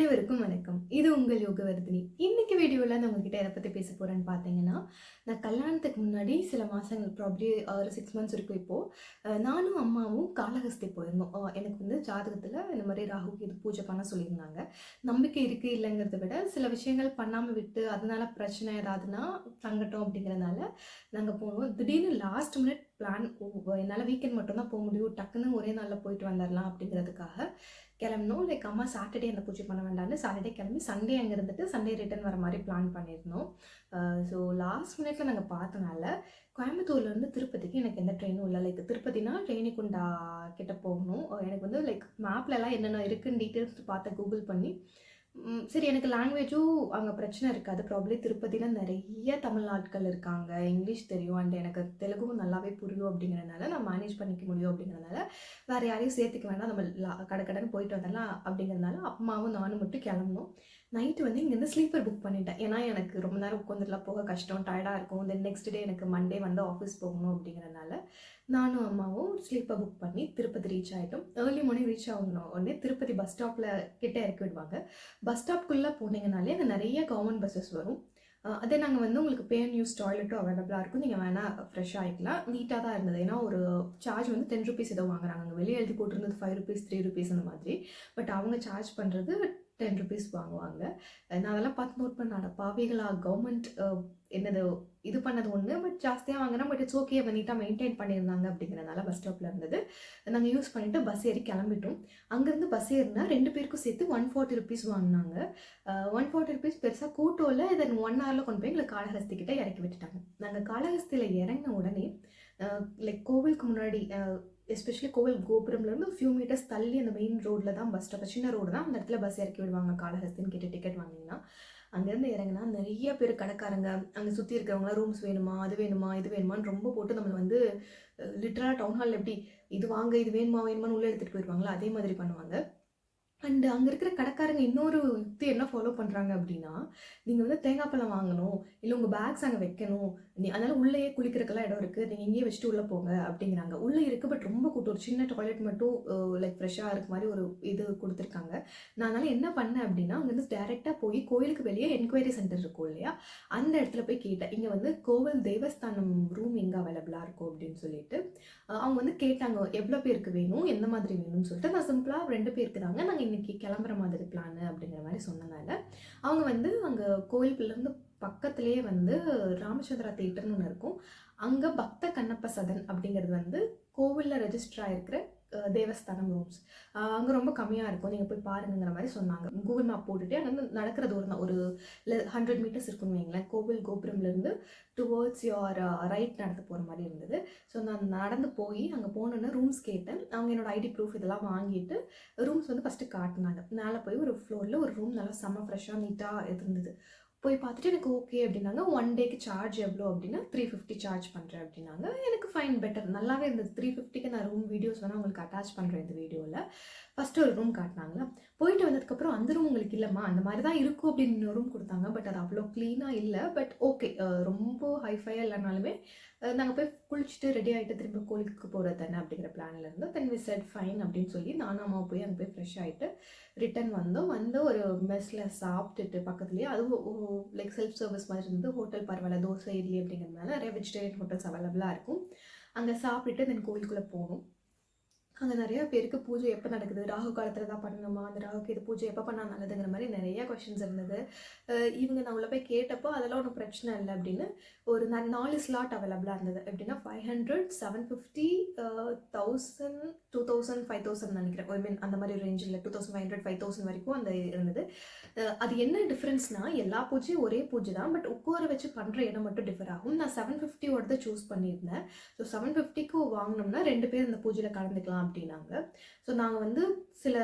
அனைவருக்கும் வணக்கம். இது உங்கள் யோகவர்தினி. இன்னைக்கு வீடியோவில் நான் உங்ககிட்ட எதை பற்றி பேச போகிறேன்னு பார்த்தீங்கன்னா நான் கல்யாணத்துக்கு முன்னாடி சில மாதங்கள் ப்ராப்ளி ஒரு சிக்ஸ் மந்த்ஸ் இருக்கும் இப்போது நானும் அம்மாவும் காளஹஸ்தி போயிருந்தோம். எனக்கு வந்து ஜாதகத்தில் இந்த மாதிரி ராகு இது பூஜை பண்ண சொல்லியிருந்தாங்க. நம்பிக்கை இருக்குது இல்லைங்கிறத விட சில விஷயங்கள் பண்ணாமல் விட்டு அதனால பிரச்சனை ஏதாவதுன்னா சங்கட்டம் அப்படிங்கிறதுனால நாங்கள் போனோம். திடீர்னு லாஸ்ட் மினிட் பிளான் என்னால் வீக்கெண்ட் மட்டும்தான் போக முடியும். டக்குன்னு ஒரே நாளில் போயிட்டு வந்துடலாம் அப்படிங்கிறதுக்காக கிளம்பினோம் லைக் அம்மா சாட்டர்டே அந்த பூஜை பண்ண வேண்டாம்னு சாட்டர்டே கிளம்பி சண்டே அங்கே இருந்துட்டு சண்டே ரிட்டர்ன் வர மாதிரி பிளான் பண்ணியிருந்தோம். ஸோ லாஸ்ட் மினிட்ல நாங்கள் பார்த்தனால கோயம்புத்தூர்லேருந்து திருப்பதிக்கு எனக்கு எந்த ட்ரெயினும் இல்லை. லைக் திருப்பதினா ட்ரெயினிக்குண்டா கிட்ட போகணும். எனக்கு வந்து லைக் மேப்லலாம் என்னென்ன இருக்குன்னு டீட்டெயில்ஸ் பார்த்து கூகுள் பண்ணி சரி எனக்கு லாங்குவேஜும் அங்கே பிரச்சனை இருக்காது. ப்ராப்ளி திருப்பதியில் நிறைய தமிழ் ஆட்கள் இருக்காங்க. இங்கிலீஷ் தெரியும் அண்ட் எனக்கு தெலுங்கும் நல்லாவே புரியும் அப்படிங்கிறனால நான் மேனேஜ் பண்ணிக்க முடியும் அப்படிங்கிறனால வேறு யாரையும் சேர்த்துக்க வேண்டாம் நம்ம லா கடன் போயிட்டு வந்துடலாம் அப்படிங்கிறதுனால அம்மாவும் நானும் மட்டும் கிளம்பணும் நைட்டு வந்து இங்கேருந்து ஸ்லீப்பர் புக் பண்ணிட்டேன். ஏன்னா எனக்கு ரொம்ப நேரம் உட்காந்துட்டுலாம் போக கஷ்டம் டயர்டாக இருக்கும். தென் நெக்ஸ்ட் டே எனக்கு மண்டே வந்து ஆஃபீஸ் போகணும் அப்படிங்கிறனால நானும் அம்மாவும் ஸ்லீப்பை புக் பண்ணி திருப்பதி ரீச் ஆகிட்டோம் ஏர்லி மார்னிங் ரீச் ஆகணும் உடனே திருப்பதி பஸ் ஸ்டாப்பில் கிட்டே இறக்கி விடுவாங்க. பஸ் ஸ்டாப்குள்ளே போனீங்கனாலே அங்கே நிறைய கவர்மெண்ட் பஸ்ஸஸ் வரும். அதே நாங்கள் வந்து உங்களுக்கு பேன் யூஸ் டாய்லெட்டும் அவைலபிளாக இருக்கும். நீங்கள் வேணால் ஃப்ரெஷ் ஆகிக்கலாம் நீட்டாக தான் இருந்தது. ஏன்னா ஒரு சார்ஜ் வந்து டென் ருபீஸ் ஏதோ வாங்குறாங்க. அங்கே வெளியே எழுதி போட்டிருந்தது ஃபைவ் ருபீஸ் த்ரீ ருபீஸ் அந்த மாதிரி. பட் அவங்க சார்ஜ் பண்ணுறது டென் ருபீஸ் வாங்குவாங்க. நான் அதெல்லாம் பார்த்து நோட் பண்ண பாவிகளா கவர்மெண்ட் என்னது இது பண்ணது ஒன்று பட் ஜாஸ்தியாக வாங்கினா பட் இட்ஸ் ஓகே நீட்டாக மெயின்டைன் பண்ணியிருந்தாங்க அப்படிங்கிறனால பஸ் ஸ்டாப்பில் இருந்தது. நாங்கள் யூஸ் பண்ணிவிட்டு பஸ் ஏறி கிளம்பிட்டோம். அங்கேருந்து பஸ் ஏறினா ரெண்டு பேருக்கும் சேர்த்து ஒன் ஃபார்ட்டி ருபீஸ் வாங்கினாங்க. ஒன் ஃபார்ட்டி ருபீஸ் பெருசாக கூட்டோவில் தென் ஒன் ஹவரில் கொண்டு போய் எங்களை காளஹஸ்தி இறக்கி விட்டுட்டாங்க. நாங்கள் காளஹஸ்தியில் இறங்கின உடனே லைக் கோவிலுக்கு முன்னாடி எஸ்பெஷலி கோவில் கோபுரம்லேருந்து ஃபியூ மீட்டர்ஸ் தள்ளி அந்த மெயின் ரோட்டில் தான் பஸ் ஸ்டாப் சின்ன ரோடு தான். அந்த இடத்துல பஸ் இறக்கி விடுவாங்க. காளஹஸ்தின்னு கேட்டு டிக்கெட் வாங்கினீங்கன்னா. அங்கேருந்து இறங்கினா நிறைய பேர் கடைக்காரங்க அங்கே சுற்றி இருக்கிறவங்களாம் ரூம்ஸ் வேணுமா அது வேணுமா இது வேணுமான்னு ரொம்ப போட்டு நம்மளை வந்து லிட்டராக டவுன் ஹாலில் எப்படி இது வாங்க இது வேணுமா வேணுமான்னு உள்ளே எடுத்துகிட்டு போயிடுவாங்களா அதே மாதிரி பண்ணுவாங்க. அண்டு அங்கே இருக்கிற கடைக்காரங்க இன்னொரு யுக்தி என்ன ஃபாலோ பண்ணுறாங்க அப்படின்னா நீங்கள் வந்து தேங்காய் பழம் வாங்கணும் இல்லை உங்கள் பேக்ஸ் அங்கே வைக்கணும் நீ அதனால் உள்ளேயே குளிக்கிறதுக்கெல்லாம் இடம் இருக்குது நீங்கள் இங்கேயே வச்சுட்டு உள்ளே போங்க அப்படிங்கிறாங்க. உள்ளே இருக்குது பட் ரொம்ப கூட்டம். ஒரு சின்ன டாய்லெட் மட்டும் லைக் ஃப்ரெஷ்ஷாக இருக்க மாதிரி ஒரு இது கொடுத்துருக்காங்க. நான் அதனால் என்ன பண்ணேன் அப்படின்னா அங்கேருந்து டேரெக்டாக போய் கோயிலுக்கு வெளியே என்கொயரி சென்டர் இருக்கும் இல்லையா? அந்த இடத்துல போய் கேட்டேன். இங்கே வந்து கோவில் தேவஸ்தானம் ரூம் எங்கே அவைலபிளாக இருக்கும் அப்படின்னு சொல்லிட்டு. அவங்க வந்து கேட்டாங்க எவ்வளோ பேருக்கு வேணும்? எந்த மாதிரி வேணும்னு சொல்லிட்டு. நான் சிம்பிளாக ரெண்டு பேருக்கு தாங்க நாங்கள் இன்னைக்கு கிளம்புற மாதிரி பிளான் அப்படிங்கிற மாதிரி சொன்னதால அவங்க வந்து அங்கே கோயிலுக்குள்ளேருந்து பக்கத்துலேயே வந்து ராமச்சந்திரா தேட்டர்னு ஒன்று இருக்கும். அங்கே பக்த கண்ணப்ப சதன் அப்படிங்கிறது வந்து கோவிலில் ரெஜிஸ்டர் ஆகிருக்கிற தேவஸ்தானம் ரூம்ஸ் அங்கே ரொம்ப கம்மியாக இருக்கும். நீங்கள் போய் பாருங்கிற மாதிரி சொன்னாங்க. கூகுள் மேப் போட்டுட்டு அங்கே நடக்கிற தூரம் தான் ஒரு ஹண்ட்ரட் மீட்டர்ஸ் இருக்குன்னு வைங்களேன். கோவில் கோபுரம்லேருந்து டுவோர்ட்ஸ் யோர் ரைட் நடந்து போகிற மாதிரி இருந்தது. ஸோ நான் நடந்து போய் அங்கே போனோன்னே ரூம்ஸ் கேட்டேன். அவங்க என்னோட ஐடி ப்ரூஃப் இதெல்லாம் வாங்கிட்டு ரூம்ஸ் வந்து ஃபஸ்ட்டு காட்டினாங்க. மேலே போய் ஒரு ஃப்ளோரில் ஒரு ரூம் நல்லா செம்ம ஃப்ரெஷ்ஷாக நீட்டாக இருந்தது. போய் பார்த்துட்டு எனக்கு ஓகே அப்படின்னாங்க. ஒன் டேக்கு சார்ஜ் எவ்வளோ அப்படின்னா த்ரீ ஃபிஃப்டி சார்ஜ் பண்ணுறேன் அப்படின்னாங்க. எனக்கு ஃபைன் பெட்டர் நல்லாவே இருந்தது. த்ரீ ஃபிஃப்டிக்கு நான் ரூம் வீடியோஸ் வேணால் உங்களுக்கு அட்டாச் பண்ணுறேன் இந்த வீடியோவில் ஃபஸ்ட்டு ஒரு ரூம் காட்டினாங்களா? போயிட்டு வந்ததுக்கப்புறம் அந்த ரூம் உங்களுக்கு இல்லைம்மா. அந்த மாதிரி தான் இருக்கும் அப்படின்னு ரூம் கொடுத்தாங்க. பட் அது அவ்வளோ க்ளீனாக இல்லை. பட் ஓகே ரொம்ப ஹைஃபையாக இல்லைனாலுமே நாங்கள் போய் குளிச்சுட்டு ரெடி ஆகிட்டு திரும்ப கோயிலுக்கு போகிறது தானே அப்படிங்கிற பிளானில் இருந்து தென் வி செட் ஃபைன் அப்படின்னு சொல்லி நானும் அம்மா போய் அங்கே போய் ஃப்ரெஷ் ஆகிட்டு ரிட்டன் வந்தோம். வந்து ஒரு மெஸ்ஸில் சாப்பிட்டுட்டு பக்கத்துலேயே அதுவும் லைக் செல்ஃப் சர்வீஸ் மாதிரி இருந்து ஹோட்டல் பரவாயில்ல. தோசை இட்லி அப்படிங்கிறதுனால நிறைய வெஜிடேரியன் ஹோட்டல்ஸ் அவைலபிளாக இருக்கும். அங்கே சாப்பிட்டுட்டு தென் கோயிலுக்குள்ளே போகணும் அங்கே நிறையா பேருக்கு பூஜை எப்போ நடக்குது? ராகு காலத்தில் தான் பண்ணணுமா? அந்த ராகுக்கு இது பூஜை எப்போ பண்ணால் நல்லதுங்கிற மாதிரி நிறைய கொஷின்ஸ் இருந்தது. இவங்க நான் உள்ள போய் கேட்டப்போ அதெல்லாம் ஒன்றும் பிரச்சனை இல்லை அப்படின்னு ஒரு நாலு ஸ்லாட் அவைலபிளாக இருந்தது. எப்படின்னா five hundred seven fifty thousand two thousand five thousand நினைக்கிறேன். ஐ மீன் அந்த மாதிரி ரேஞ்சில் two thousand five hundred five thousand வரைக்கும் அந்த இருந்தது. அது என்ன டிஃப்ரென்ஸ்னா எல்லா பூஜையும் ஒரே பூஜை தான். பட் உட்கார வச்சு பண்ணுற இடம் மட்டும் டிஃபர் ஆகும். நான் செவன் ஃபிஃப்டியோட சூஸ் பண்ணியிருந்தேன். ஸோ செவன் ஃபிஃப்டிக்கு வாங்கினோம்னா ரெண்டு பேர் இந்த பூஜையில் கலந்துக்கலாம் அப்படின்னாங்க. ஸோ நாங்கள் வந்து சில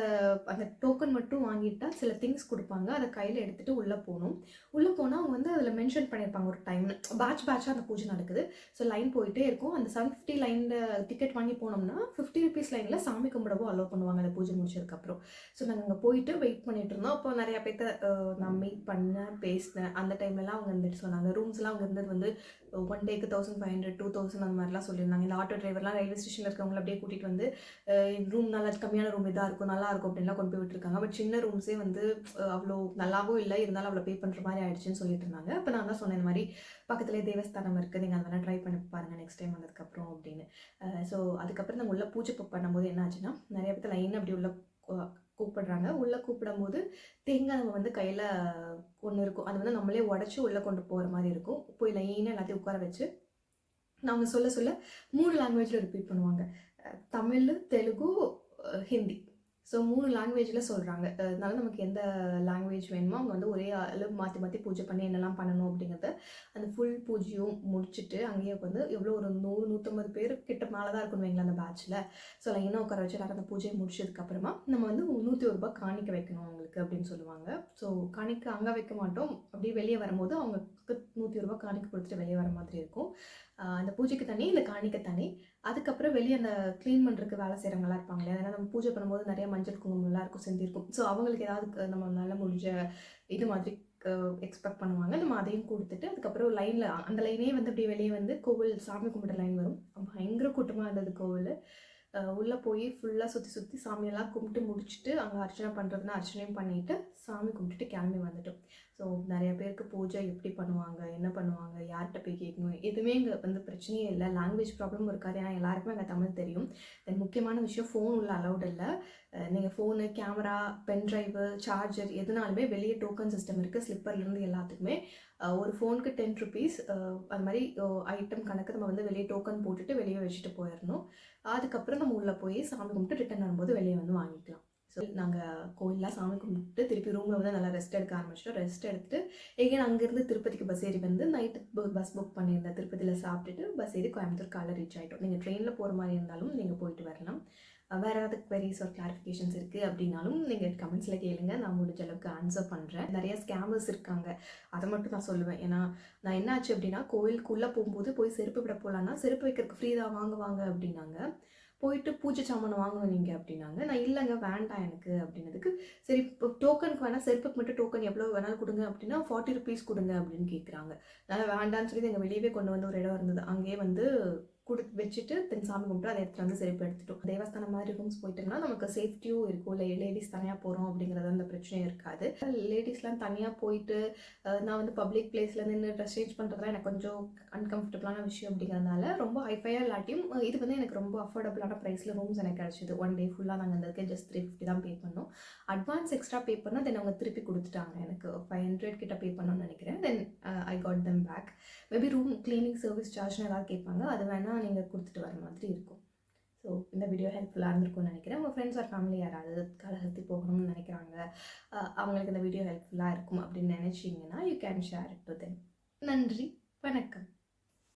அந்த டோக்கன் மட்டும் வாங்கிட்டா சில திங்ஸ் கொடுப்பாங்க. அதை கையில் எடுத்துகிட்டு உள்ளே போகணும் உள்ளே போனால் அவங்க வந்து அதில் மென்ஷன் பண்ணியிருப்பாங்க ஒரு டைம்னு பேட்ச் பேட்சாக அந்த பூஜை நடக்குது. ஸோ லைன் போயிட்டே இருக்கும். அந்த செவன் ஃபிஃப்டி லைனில் டிக்கெட் வாங்கி போனோம்னா ஃபிஃப்டி ருபீஸ் லைனில் சாமி கும்பிடவோ அலோவ் பண்ணுவாங்க அந்த பூஜை முடிச்சதுக்கப்புறம். ஸோ நாங்கள் அங்கே போயிட்டு வெயிட் பண்ணிட்டு இருந்தோம். அப்போ நிறையா பேர்த்த நான் மீட் பண்ணேன் பேசினேன். அந்த டைம்லலாம் அவங்க வந்துட்டு சொன்னாங்க. ரூம்ஸ்லாம் அவங்க இருந்தது வந்து ஒன் டேக்கு thousand five hundred two thousand அந்த மாதிரிலாம் சொல்லியிருந்தாங்க. இந்த ஆட்டோ டிரைவர்லாம் ரயில்வே ஸ்டேஷனில் இருக்கவங்கள அப்படியே கூட்டிகிட்டு வந்து ரூம் நல்லா கம்மியான ரூம் இதாக இருக்கும் நல்லா இருக்கும் அப்படின்லாம் கொண்டு போய் விட்டுருக்காங்க. பட் சின்ன ரூம்ஸே வந்து அவ்வளோ நல்லாவும் இல்லை இருந்தாலும் அவ்வளோ பே பண்ணுற மாதிரி ஆயிடுச்சுன்னு சொல்லிட்டு இருந்தாங்க. அப்போ நான் தான் சொன்னேன் இந்த மாதிரி பக்கத்துலேயே தேவஸ்தானம் இருக்குது நீங்கள் அதை வேணால் ட்ரை பண்ணி பாருங்கள் நெக்ஸ்ட் டைம் வந்ததுக்கப்புறம் அப்படின்னு. ஸோ அதுக்கப்புறம் நாங்கள் உள்ள பூஜை பண்ணும்போது என்ன ஆச்சுன்னா நிறைய பேர் லைன் அப்படி உள்ள கூப்பிடுறாங்க. உள்ளே கூப்பிடும்போது தேங்காய் நம்ம வந்து கையில் ஒன்று இருக்கும். அது வந்து நம்மளே உடச்சி உள்ளே கொண்டு போகிற மாதிரி இருக்கும். போய் லைனாக எல்லாத்தையும் உட்கார வச்சு அவங்க சொல்ல சொல்ல மூணு லாங்குவேஜில் ரிப்பீட் பண்ணுவாங்க. தமிழ் தெலுங்கு ஹிந்தி. ஸோ மூணு லாங்குவேஜில் சொல்கிறாங்க அதனால நமக்கு எந்த லாங்குவேஜ் வேணுமோ அவங்க வந்து ஒரே அளவு மாற்றி மாற்றி பூஜை பண்ணி என்னெல்லாம் பண்ணணும் அப்படிங்கிறத அந்த ஃபுல் பூஜையும் முடிச்சுட்டு அங்கேயே வந்து எவ்வளோ ஒரு நூறு நூற்றம்பது பேர் கிட்ட மேலே தான் இருக்கணும் வைங்களேன் அந்த பேட்சில் ஸோ லைனாக உட்கார வச்சு எல்லாரும் அந்த பூஜையை முடிச்சதுக்கப்புறமா நம்ம வந்து நூற்றி ஒரு ரூபாய் காணிக்க வைக்கணும் அவங்களுக்கு அப்படின்னு சொல்லுவாங்க. ஸோ காணிக்க அங்கே வைக்க மாட்டோம். அப்படியே வெளியே வரும்போது அவங்களுக்கு நூற்றி காணிக்கை கொடுத்துட்டு வெளியே வர மாதிரி இருக்கும். அந்த பூஜைக்கு தனி இந்த காணிக்க தனி அதுக்கப்புறம் வெளியே அந்த க்ளீன் பண்ணுறதுக்கு வேலை செய்கிறவங்களாம் இருப்பாங்க இல்லையா அதனால் நம்ம பூஜை பண்ணும்போது நிறைய மஞ்சள் குங்குமம்லாம் இருக்கும் செஞ்சிருக்கும் ஸோ அவங்களுக்கு ஏதாவது நம்ம நல்ல முடிஞ்ச இது மாதிரி எக்ஸ்பெக்ட் பண்ணுவாங்க. நம்ம அதையும் கொடுத்துட்டு அதுக்கப்புறம் லைனில் அந்த லைனே வந்து அப்படியே வெளியே வந்து கோவில் சாமி கும்பிட்ற லைன் வரும். பயங்கர கூட்டமாக இருந்தது கோவில். உள்ளே போய் ஃபுல்லாக சுற்றி சுற்றி சாமியெல்லாம் கும்பிட்டு முடிச்சுட்டு அங்கே அர்ச்சனை பண்ணுறதுனா அர்ச்சனையும் பண்ணிவிட்டு சாமி கும்பிட்டுட்டு கிளம்பி வந்துட்டோம். ஸோ நிறைய பேருக்கு பூஜை எப்படி பண்ணுவாங்க என்ன பண்ணுவாங்க யார்கிட்ட போய் கேட்கணும். எதுவுமே இங்கே வந்து பிரச்சனையே இல்லை. லாங்குவேஜ் ப்ராப்ளமும் இருக்காது. ஏன்னா எல்லாருக்குமே அங்கே தமிழ் தெரியும். தென் முக்கியமான விஷயம் ஃபோன் உள்ள அலௌட் இல்லை. நீங்கள் phone camera pen drive charger எதுனாலுமே வெளியே டோக்கன் சிஸ்டம் இருக்குது ஸ்லிப்பர்லேருந்து எல்லாத்துக்குமே. ஒரு ஃபோனுக்கு டென் ருபீஸ் அது மாதிரி ஐட்டம் கணக்கு நம்ம வந்து வெளியே டோக்கன் போட்டுட்டு வெளியே வச்சுட்டு போயிடணும் அதுக்கப்புறம் நம்ம உள்ளே போய் சாமி கும்பிட்டு ரிட்டர்ன் வரும்போது வெளியே வந்து வாங்கிக்கலாம். ஸோ நாங்கள் கோயிலில் சாமி கும்பிட்டு திருப்பி ரூமில் வந்து நல்லா ரெஸ்ட் எடுக்க ஆரம்பிச்சிட்டோம். ரெஸ்ட் எடுத்துட்டு எகைன் அங்கேருந்து திருப்பதிக்கு பஸ் ஏறி வந்து நைட்டு பஸ் புக் பண்ணியிருந்தேன் திருப்பதியில் சாப்பிட்டுட்டு பஸ் ஏறி கோயம்புத்தூர் காலைல ரீச் ஆகிட்டோம் நீங்கள் ட்ரெயினில் போகிற மாதிரி இருந்தாலும் நீங்கள் போயிட்டு வரலாம். வேறு ஏதாவது குவரிஸ் ஒரு கிளாரிஃபிகேஷன்ஸ் இருக்குது அப்படின்னாலும் நீங்கள் கமெண்ட்ஸில் கேளுங்க. நான் முடிஞ்ச அளவுக்கு ஆன்சர் பண்ணுறேன் நிறைய ஸ்கேமர்ஸ் இருக்காங்க. அதை மட்டும் நான் சொல்லுவேன். ஏன்னா நான் என்னாச்சு அப்படின்னா கோயிலுக்குள்ளே போகும்போது போய் செருப்பு விட போகலான்னா செருப்பு வைக்கிறதுக்கு ஃப்ரீ தான் வாங்க வாங்க அப்படின்னாங்க. போயிட்டு பூஜை சாமான் வாங்கணும் நீங்கள் அப்படின்னாங்க. நான் இல்லைங்க வேண்டாம் எனக்கு அப்படின்னதுக்கு சரி இப்போ டோக்கனுக்கு வேணால் செருப்புக்கு மட்டும் டோக்கன் எவ்வளோ வேணாலும் கொடுங்க அப்படின்னா ஃபார்ட்டி ருபீஸ் கொடுங்க அப்படின்னு கேட்குறாங்க அதனால் வேண்டான்னு சொல்லி எங்கள் வெளியவே கொண்டு வந்து ஒரு இடம் இருந்தது. அங்கேயே வந்து கொடு வச்சுட்டு தென் சாமி கும்பிட்டு அதை எடுத்துகிட்டு வந்து செருப்பு எடுத்துட்டோம். தேவஸ்தானம் மாதிரி ரூம்ஸ் போயிட்டோம்னா நமக்கு சேஃப்டியும் இருக்கும். இல்லை லேடிஸ் தனியாக போகிறோம் அப்படிங்கிறது அந்த பிரச்சனையும் இருக்காது. லேடிஸ்லாம் தனியாக போயிட்டு நான் வந்து பப்ளிக் பிளேஸில் நின்று ட்ரெஸ் சேஞ்ச் பண்ணுறதுலாம் எனக்கு கொஞ்சம் அன்கம்ஃபர்டபுளான விஷயம் அப்படிங்கிறதுனால ரொம்ப ஹைஃபையாக இல்லாட்டியும் இது வந்து எனக்கு ரொம்ப அஃபோர்டபுளான ப்ரைஸில் ரூம்ஸ் எனக்கு கிடச்சிது. ஒன் டே ஃபுல்லாக நாங்கள் அந்த ஜஸ்ட் த்ரீ ஃபிஃப்டி தான் பே பண்ணோம். அட்வான்ஸ் எக்ஸ்ட்ரா பே பண்ணால் தென் அவங்க திருப்பி கொடுத்துட்டாங்க எனக்கு. ஃபைவ் ஹண்ட்ரட் கிட்ட பே பண்ணணும்னு நினைக்கிறேன். Then I got them back maybe room cleaning service சார்ஜ்னு ஏதாவது கேட்பாங்க. அது வேணால் நீங்கள் கொடுத்துட்டு வர மாதிரி இருக்கும். ஸோ இந்த வீடியோ ஹெல்ப்ஃபுல்லாக இருந்திருக்கும்னு நினைக்கிறேன். உங்கள் ஃப்ரெண்ட்ஸ் ஆர் ஃபேமிலி யாராவது காலகத்தி போகணும்னு நினைக்கிறாங்க அவங்களுக்கு இந்த வீடியோ ஹெல்ப்ஃபுல்லாக இருக்கும் அப்படின்னு நினச்சிங்கன்னா you can share it to then நன்றி. வணக்கம்.